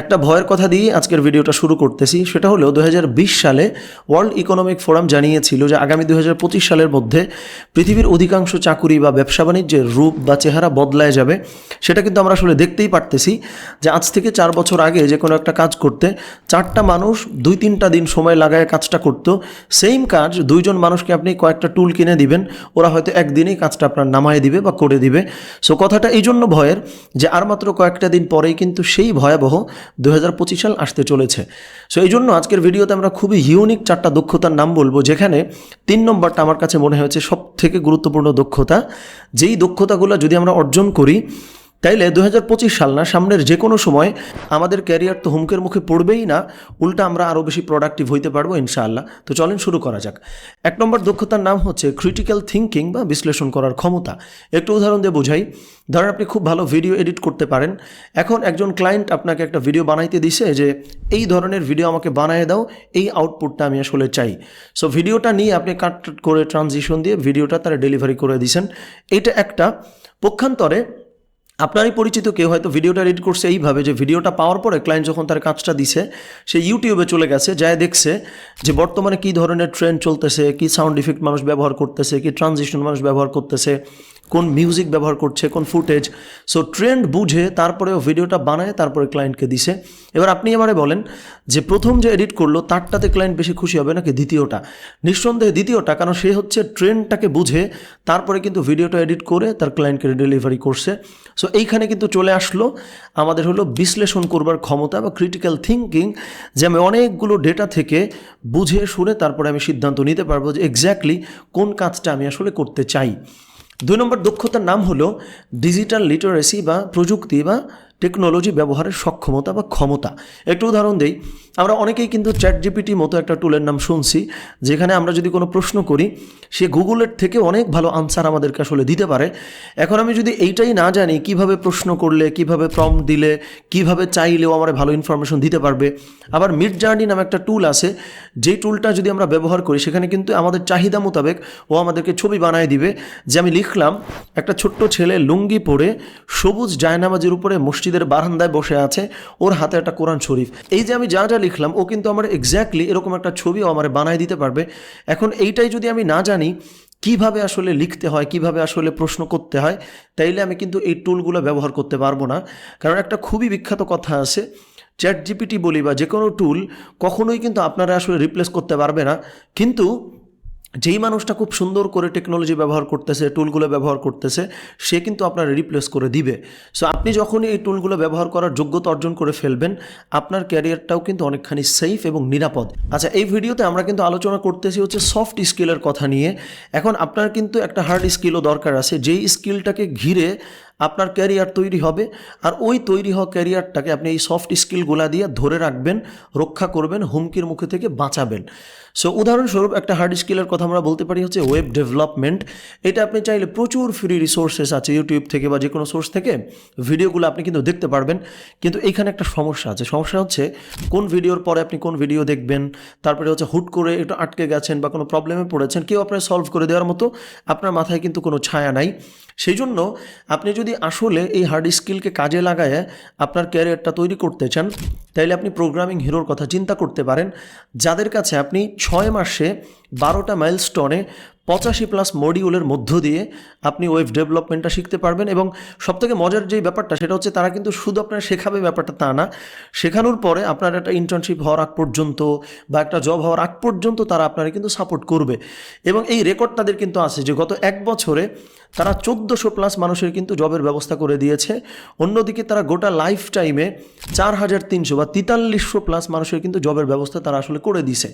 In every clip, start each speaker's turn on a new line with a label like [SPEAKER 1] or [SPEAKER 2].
[SPEAKER 1] একটা ভয়ের কথা দিয়ে আজকের ভিডিওটা শুরু করতেছি, সেটা হলো দু হাজার বিশ সালে ওয়ার্ল্ড ইকোনমিক ফোরাম জানিয়েছিল যে আগামী দু হাজার পঁচিশ সালের মধ্যে পৃথিবীর অধিকাংশ চাকুরি বা ব্যবসা বাণিজ্যের রূপ বা চেহারা বদলায় যাবে। সেটা কিন্তু আমরা আসলে দেখতেই পারতেছি যে আজ থেকে চার বছর আগে যে কোনো একটা কাজ করতে চারটা মানুষ দুই তিনটা দিন সময় লাগায় কাজটা করতো। সেম কাজ দুইজন মানুষকে আপনি কয়েকটা টুল কিনে দিবেন, ওরা হয়তো একদিনেই কাজটা আপনার নামায় দিবে বা করে দিবে। সো কথাটা এই জন্য ভয়ের যে আর মাত্র কয়েকটা দিন পরেই কিন্তু সেই ভয়াবহ দুই হাজার পঁচিশ সাল আসতে চলেছে। সো এই জন্য আজকের ভিডিওতে আমরা খুবই ইউনিক চারটা দক্ষতার নাম বলব, যেখানে তিন নম্বরটা আমার কাছে মনে হয়েছে সব থেকে গুরুত্বপূর্ণ দক্ষতা। যেই দক্ষতাগুলো যদি আমরা অর্জন করি তাইলে দু হাজার পঁচিশ সাল না সামনের যে কোনো সময় আমাদের ক্যারিয়ার তো হুমকের মুখে পড়বেই না, উল্টা আমরা আরও বেশি প্রোডাক্টিভ হইতে পারব ইনশাআল্লাহ। তো চলেন শুরু করা যাক। এক নম্বর দক্ষতার নাম হচ্ছে ক্রিটিক্যাল থিঙ্কিং বা বিশ্লেষণ করার ক্ষমতা। একটু উদাহরণ দিয়ে বোঝাই। ধরেন আপনি খুব ভালো ভিডিও এডিট করতে পারেন। এখন একজন ক্লায়েন্ট আপনাকে একটা ভিডিও বানাইতে দিছে যে, এই ধরনের ভিডিও আমাকে বানিয়ে দাও, এই আউটপুটটা আমি আসলে চাই। সো ভিডিওটা নিয়ে আপনি কাট করে ট্রানজিশন দিয়ে ভিডিওটা তারা ডেলিভারি করে দিয়েছেন এইটা একটা। পক্ষান্তরে আপনারই পরিচিত কেউ হয়তো ভিডিওটা এডিট করছে এইভাবে যে ভিডিওটা পাওয়ার পরে ক্লায়েন্ট যখন তার কাজটা দিছে, সে ইউটিউবে চলে গেছে, যায় দেখছে যে বর্তমানে কী ধরনের ট্রেন্ড চলতেছে, কী সাউন্ড ইফেক্ট মানুষ ব্যবহার করতেছে, কী ট্রানজিশন মানুষ ব্যবহার করতেছে। কোন মিউজিক ব্যবহার করছে, কোন ফুটেজ সো ট্রেন্ড বুঝে তারপরেও ভিডিওটা বানায়, তারপরে ক্লায়েন্টকে দিছে। এবার আপনি এবারে বলেন যে, প্রথম যে এডিট করল, তারটাতে ক্লায়েন্ট বেশি খুশি হবে নাকি দ্বিতীয়টা? নিঃসন্দেহে দ্বিতীয়টা, কারণ সে হচ্ছে ট্রেন্ডটাকে বুঝে, তারপরে কিন্তু ভিডিওটা এডিট করে তার ক্লায়েন্টকে ডেলিভারি করছে। সো এইখানে কিন্তু চলে আসলো আমাদের হলো বিশ্লেষণ করবার ক্ষমতা বা ক্রিটিক্যাল থিঙ্কিং যে আমি অনেকগুলো ডেটা থেকে বুঝে, শুনে তারপরে আমি সিদ্ধান্ত নিতে পারব যে এক্স্যাক্টলি কোন কাজটা আমি আসলে করতে চাই। দুই নম্বর দক্ষতার নাম হলো ডিজিটাল লিটারেসি বা প্রযুক্তি বা টেকনোলজি ব্যবহারের সক্ষমতা বা ক্ষমতা। একটু উদাহরণ দেই। আমরা অনেকেই কিন্তু চ্যাট জিপিটি মতো একটা টুলের নাম শুনছি, যেখানে আমরা যদি কোনো প্রশ্ন করি, সে গুগলের থেকে অনেক ভালো আনসার আমাদেরকে আসলে দিতে পারে। এখন আমি যদি এইটাই না জানি, কীভাবে প্রশ্ন করলে, কীভাবে প্রম দিলে, কীভাবে চাইলেও আমার ভালো ইনফরমেশন দিতে পারবে, আবার মিড জার্নি নামে একটা টুল আছে যেই টুলটা যদি আমরা ব্যবহার করি, সেখানে কিন্তু আমাদের চাহিদা মোতাবেক ও আমাদেরকে ছবি বানায় দিবে, যে আমি লিখলাম, একটা ছোট্ট ছেলে লুঙ্গি পরে সবুজ জায়নামাজের উপরে মসজিদের বারান্দায় বসে আছে, ওর হাতে একটা কোরআন শরীফ। এই যে আমি যা যা লিখলাম, ও কিন্তু আমার এক্স্যাক্টলি এরকম একটা ছবিও আমার বানায় দিতে পারবে। এখন এইটাই যদি আমি না জানি, কীভাবে আসলে লিখতে হয়, কীভাবে আসলে প্রশ্ন করতে হয়, তাইলে আমি কিন্তু এই টুলগুলো ব্যবহার করতে পারব না। কারণ একটা খুবই বিখ্যাত কথা আছে, চ্যাট জিপিটি বলি বা যে কোনো টুল কখনোই কিন্তু আপনারা আসলে রিপ্লেস করতে পারবে না। কিন্তু যেই মানুষটা খুব সুন্দর করে টেকনোলজি ব্যবহার করতেছে টুলগুলো ব্যবহার করতেছে, সে কিন্তু আপনার রিপ্লেস করে দিবে। সো আপনি যখনই এই টুলগুলো ব্যবহার করার যোগ্যতা অর্জন করে ফেলবেন, আপনার ক্যারিয়ারটাও কিন্তু অনেকখানি সেফ এবং নিরাপদ। আচ্ছা এই ভিডিওতে আমরা কিন্তু আলোচনা করতেছি হচ্ছে সফট স্কিলের কথা নিয়ে। এখন আপনার কিন্তু একটা হার্ড স্কিলও দরকার আছে, যেই স্কিলটাকে ঘিরে আপনার ক্যারিয়ার তৈরি হবে। আর ওই তৈরি হওয়া ক্যারিয়ারটাকে আপনি এই সফট স্কিলগুলা দিয়ে ধরে রাখবেন, রক্ষা করবেন, হুমকির মুখে থেকে বাঁচাবেন। সো উদাহরণস্বরূপ একটা হার্ড স্কিলের কথা আমরা বলতে পারি হচ্ছে ওয়েব ডেভেলপমেন্ট এটা আপনি চাইলে প্রচুর ফ্রি রিসোর্সেস আছে ইউটিউব থেকে বা যে কোনো সোর্স থেকে। ভিডিওগুলো আপনি কিন্তু দেখতে পারবেন। কিন্তু এখানে একটা সমস্যা আছে। সমস্যা হচ্ছে কোন ভিডিওর পরে আপনি কোন ভিডিও দেখবেন? তারপরে হচ্ছে হুট করে একটু আটকে গেছেন বা কোনো প্রবলেমে পড়েছেন, কেউ আপনার সলভ করে দেওয়ার মতো আপনার মাথায় কিন্তু কোনো ছায়া নাই। সেই জন্য আপনি যদি আসলে এই হার্ড স্কিলকে কাজে লাগায় আপনার ক্যারিয়ারটা তৈরি করতে চান, তাইলে আপনি প্রোগ্রামিং হিরোর কথা চিন্তা করতে পারেন, যাদের কাছে আপনি ছয় মাসে বারোটা মাইলস্টোনে পঁচাশি প্লাস মডিউলের মধ্য দিয়ে আপনি ওয়েব ডেভেলপমেন্টটা শিখতে পারবেন এবং সবথেকে মজার যেই ব্যাপারটা, সেটা হচ্ছে তারা কিন্তু শুধু আপনার শেখাবে ব্যাপারটা তা না, শেখানোর পরে আপনার একটা ইন্টার্নশিপ হওয়ার আগ পর্যন্ত বা একটা জব হওয়ার আগ পর্যন্ত তারা আপনারা কিন্তু সাপোর্ট করবে। এবং এই রেকর্ড তাদের কিন্তু আছে যে গত এক বছরে তারা চোদ্দোশো প্লাস মানুষের কিন্তু জবের ব্যবস্থা করে দিয়েছে। অন্যদিকে তারা গোটা লাইফ টাইমে চার হাজার তিনশো বা তেতাল্লিশশো প্লাস মানুষের কিন্তু জবের ব্যবস্থা তারা আসলে করে দিছে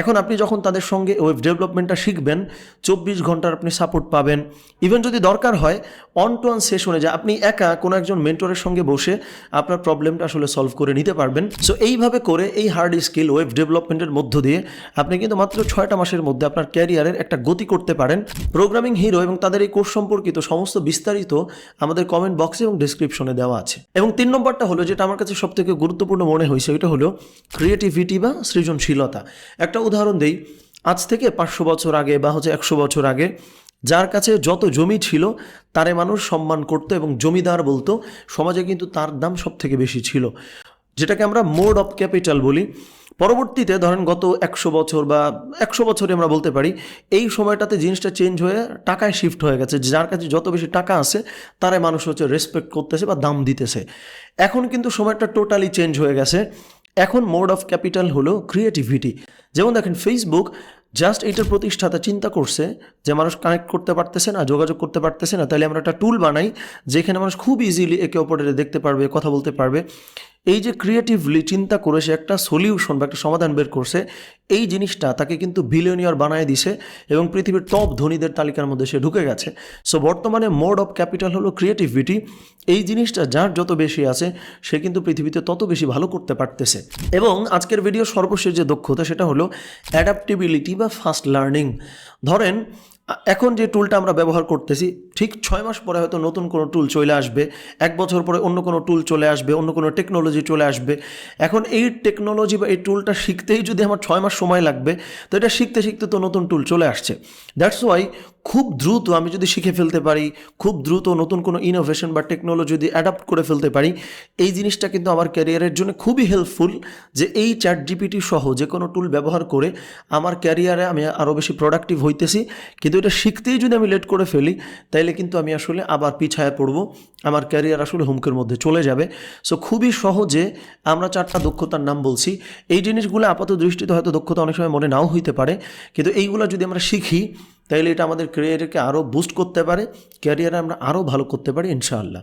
[SPEAKER 1] এখন আপনি যখন তাদের সঙ্গে ওয়েব ডেভেলপমেন্টটা শিখবেন, চব্বিশ ঘণ্টার আপনি সাপোর্ট পাবেন। ইভেন যদি দরকার হয় অন টু অন সেশনে যে আপনি একা কোনো একজন মেন্টরের সঙ্গে বসে আপনার প্রবলেমটা আসলে সলভ করে নিতে পারবেন। সো এইভাবে করে এই হার্ড স্কিল ওয়েব ডেভেলপমেন্টের মধ্য দিয়ে আপনি কিন্তু মাত্র ছয়টা মাসের মধ্যে আপনার ক্যারিয়ারের একটা গতি করতে পারেন। প্রোগ্রামিং হিরো এবং তাদের এই কোর্স সম্পর্কিত সমস্ত বিস্তারিত আমাদের কমেন্ট বক্সে এবং ডিসক্রিপশনে দেওয়া আছে। এবং তিন নম্বরটা হলো, যেটা আমার কাছে সব থেকে গুরুত্বপূর্ণ মনে হয়েছে, ওইটা হলো ক্রিয়েটিভিটি বা সৃজনশীলতা। একটা উদাহরণ দিই, আজ থেকে পাঁচশো বছর আগে বা হচ্ছে একশো বছর আগে যার কাছে যত জমি ছিল, তারে মানুষ সম্মান করতো এবং জমিদার বলতো, সমাজে কিন্তু তার দাম সব থেকে বেশি ছিল। যেটাকে আমরা মোড অফ ক্যাপিটাল বলি। পরবর্তীতে ধরেন গত একশো বছর বা একশো বছরে আমরা বলতে পারি, এই সময়টাতে জিনিসটা চেঞ্জ হয়ে টাকায় শিফট হয়ে গেছে। যার কাছে যত বেশি টাকা আছে, তারাই মানুষ হচ্ছে রেসপেক্ট করতেছে বা দাম দিতেছে। এখন কিন্তু সময়টা টোটালি চেঞ্জ হয়ে গেছে। এখন মোড অফ ক্যাপিটাল হলো ক্রিয়েটিভিটি যেমন দেখেন ফেসবুক জাস্ট এইটার প্রতিষ্ঠাতা চিন্তা করছে যে মানুষ কানেক্ট করতে পারতেছে না, যোগাযোগ করতে পারতেছে না। তাহলে আমরা একটা টুল বানাই, যেখানে মানুষ খুব ইজিলি একে অপরের দেখতে পারবে, কথা বলতে পারবে। এই যে ক্রিয়েটিভলি চিন্তা করে সে একটা সলিউশন বা একটা সমাধান বের করছে, এই জিনিসটা তাকে কিন্তু বিলিয়নিয়ার বানায় দিছে এবং পৃথিবীর টপ ধনীদের তালিকার মধ্যে সে ঢুকে গেছে। সো বর্তমানে মোড অফ ক্যাপিটাল হলো ক্রিয়েটিভিটি এই জিনিসটা যার যত বেশি আছে, সে কিন্তু পৃথিবীতে তত বেশি ভালো করতে পারতেছে। এবং আজকের ভিডিও সর্বশেষ যে দক্ষতা, সেটা হলো অ্যাডাপ্টেবিলিটি বা ফাস্ট লার্নিং ধরেন এখন যে টুলটা আমরা ব্যবহার করতেছি, ঠিক ছয় মাস পরে হয়তো নতুন কোনো টুল চলে আসবে, এক বছর পরে অন্য কোনো টুল চলে আসবে, অন্য কোনো টেকনোলজি চলে আসবে। এখন এই টেকনোলজি বা এই টুলটা শিখতেই যদি আমার ছয় মাস সময় লাগবে, তো এটা শিখতে শিখতে তো নতুন টুল চলে আসছে। দ্যাটস ওয়াই খুব দ্রুত আমি যদি শিখে ফেলতে পারি, খুব দ্রুত নতুন কোনো ইনোভেশন বা টেকনোলজি যদি অ্যাডাপ্ট করে ফেলতে পারি, এই জিনিসটা কিন্তু আমার ক্যারিয়ারের জন্য খুবই হেল্পফুল যে এই চ্যাট জিপিটি সহ যে কোনো টুল ব্যবহার করে আমার ক্যারিয়ারে আমি আরও বেশি প্রোডাক্টিভ হইতেছি। কিন্তু এটা শিখতেই যদি আমি লেট করে ফেলি, তাইলে কিন্তু আমি আসলে আবার পিছায় পড়ব। আমার ক্যারিয়ার আসলে হুমকের মধ্যে চলে যাবে। সো খুবই সহজে আমরা চারটা দক্ষতার নাম বলছি। এই জিনিসগুলো আপাত দৃষ্টিতে হয়তো দক্ষতা অনেক সময় মনে নাও হইতে পারে। কিন্তু এইগুলো যদি আমরা শিখি তাইলে এটা আমাদের ক্যারিয়ারকে আরও বুস্ট করতে পারে ক্যারিয়ারে আমরা আরও ভালো করতে পারি, ইনশাআল্লাহ।